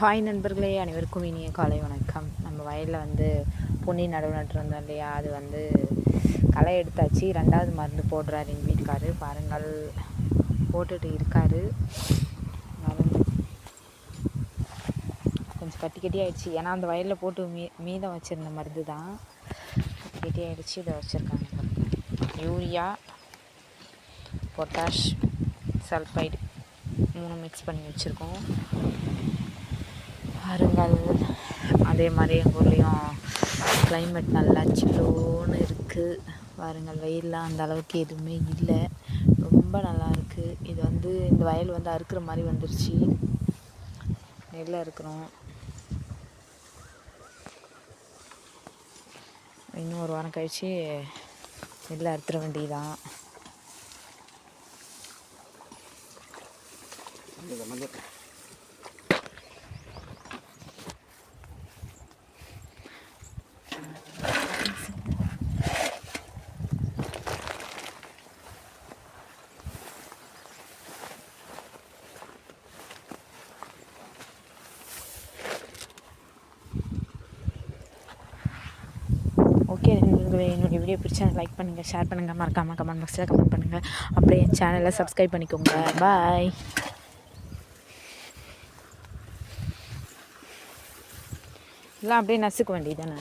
Hi நண்பர்களே அனைவருக்கும் இனிய காலை வணக்கம். நம்ம வயலில் வந்து பொன்னி நடவு நட்டுருந்தோம் இல்லையா? அது வந்து களை எடுத்தாச்சு. ரெண்டாவது மருந்து போடுறாரு எங்கள் வீட்டுக்காரு. பாருங்கள் போட்டுட்டு இருக்காரு. கொஞ்சம் கட்டி கட்டி ஆயிடுச்சு. ஏன்னா அந்த வயலில் போட்டு மீ மீதம் வச்சுருந்த மருந்து தான். கட்டி கட்டி ஆயிடுச்சு. இதை வச்சுருக்காங்க. யூரியா பொட்டாஷ் சல்ஃபைடு மூணு மிக்ஸ் பண்ணி வச்சுருக்கோம். பாருங்கள். அதே மாதிரி எங்கள் ஊர்லேயும் கிளைமேட் நல்லா சில்லோன்னு இருக்குது பாருங்கள் வெயிலெலாம் அந்த அளவுக்கு எதுவுமே இல்லை. ரொம்ப நல்லா இருக்குது இது வந்து இந்த வயல் வந்து அறுக்கிற மாதிரி வந்துருச்சு. நெல்லை இருக்கிறோம் இன்னும் ஒரு வாரம் கழித்து நெல்லை அறுத்துற வேண்டியதான் ஓகே நண்பர்களே என்னுடைய வீடியோ பிடிச்சா லைக் பண்ணுங்கள் ஷேர் பண்ணுங்கள் மறக்காமல் கமெண்ட் பாக்ஸில் கமெண்ட் பண்ணுங்கள் அப்படியே என் சேனலை சப்ஸ்கிரைப் பண்ணிக்கோங்க. பாய் எல்லாம் அப்படியே நசுக்க வேண்டியதானே